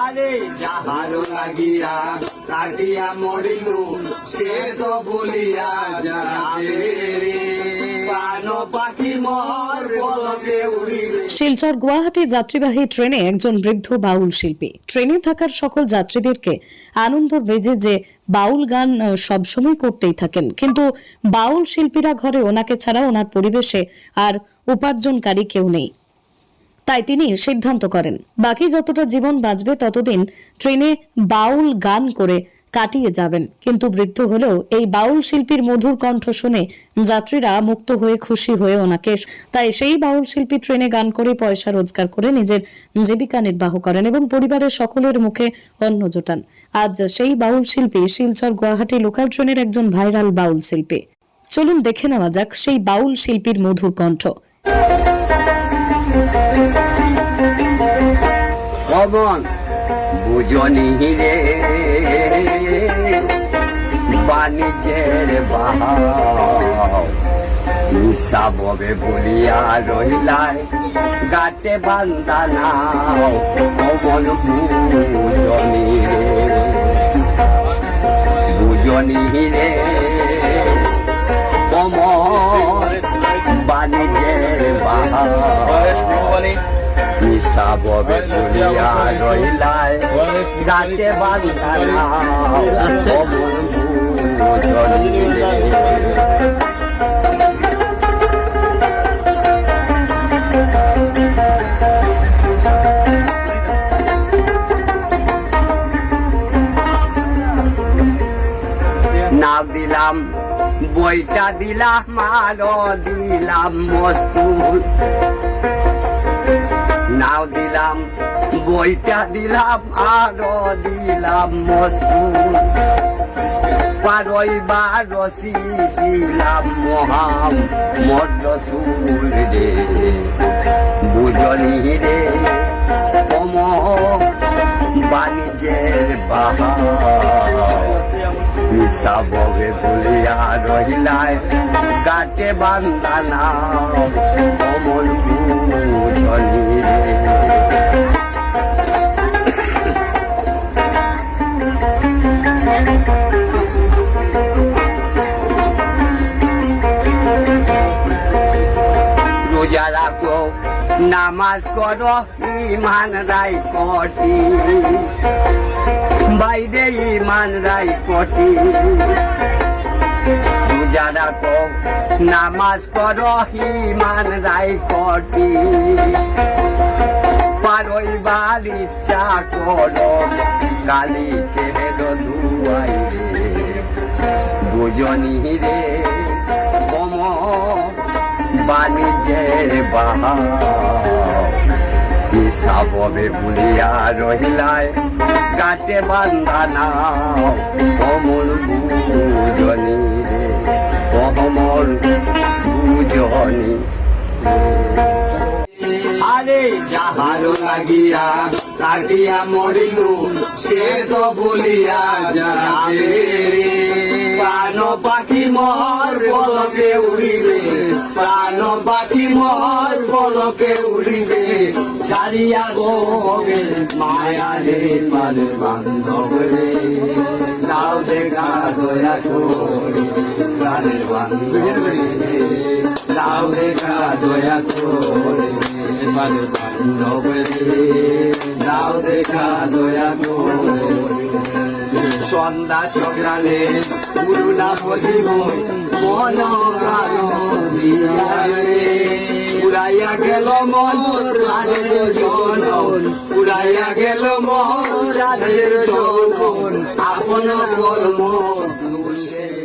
আরে যাহার লাগিয়া কাটিয়া মরিলু, সে তো বলিয়া যাবে শিলচর গুয়াহাটি যাত্রীবাহী ট্রেনে একজন বৃদ্ধ বাউল শিল্পী। ট্রেনে থাকার সকল যাত্রীদেরকে আনন্দ বেজে যে বাউল গান সবসময় করতেই থাকেন। কিন্তু বাউল শিল্পীরা ঘরে ওনাকে ছাড়া ওনার পরিবেশে আর উপার্জনকারী কেউ নেই। তাই তিনি সিদ্ধান্ত করেন। বাকি যতটা জীবন বাঁচবে ততদিন ট্রেনে বাউল গান করে কাটিয়ে যাবেন। কিন্তু বৃদ্ধ হলেও এই বাউল শিল্পীর মধুর কণ্ঠ শুনে যাত্রীরা মুক্ত হয়ে খুশি হয়ে ওনাকে তাই সেই বাউল শিল্পী ট্রেনে গান করে পয়সা রোজগার করে নিজের জীবিকা নির্বাহ করেন এবং পরিবারের সকলের মুখে অন্ন জোটান। আজ সেই বাউল শিল্পী শিলচর গুয়াহাটি লোকাল ট্রেনের একজন ভাইরাল বাউল শিল্পী। চলুন দেখে নেওয়া যাক সেই বাউল শিল্পীর মধুর কণ্ঠ। পবন বুঝনি রে। বাণিজ্যের ববে বলিয়া রহিলায় গাটে বান্দা বুঝনি রে। বুঝনি রে। নিশা ববে বলিয়া রইলায় গাতে অমন বুঝলিলে নাম দিলাম বইটা দিলাম আরও দিলাম মস্তুর নাও দিলাম বইটা দিলাম আরও দিলাম মস্তুর পারই বা রসি দিলাম মহাম মদ্রসুর রে। ববে বলিয়া রহিলায় গাটে বান্দানা অমল বুঝলি রে নামাজ করো ইমান রাই কটি বাইরে ইমান রাই কটি রোজা রাখো, নামাজ করো ইমান রাই কটি পারইবার ইচ্ছা করো কালি কেহের দুয়াই রে রে বাণিজ্যের বাহা হিসাবে বলিয়া রহিলায় কাটে বান্ধানা সমল বুঝনি রে কমল বুঝনি আরে যাহার লাগিয়া কাটিয়া মরিলু, সে তো বলিয়া যাবে রে। প্রাণ পাখি মর পলকে উড়িবে প্রাণ পাখি মর পলকে উড়িবে ছাড়িয়া গোবে মায়া রে পারে বান্ধব রে। যাও দেখা, দয়া করে যাও দেখা, দয়া করে প্রাণের বান্ধব রে। যাও দেখা, দয়া করে। সন্ধ্যা সকালে পুরুলা বলিব মন প্রাণ উড়াইয়া গেল মন সাধের জনন। উড়াইয়া গেল মন সাধের জনন। আপন কর্ম দোষে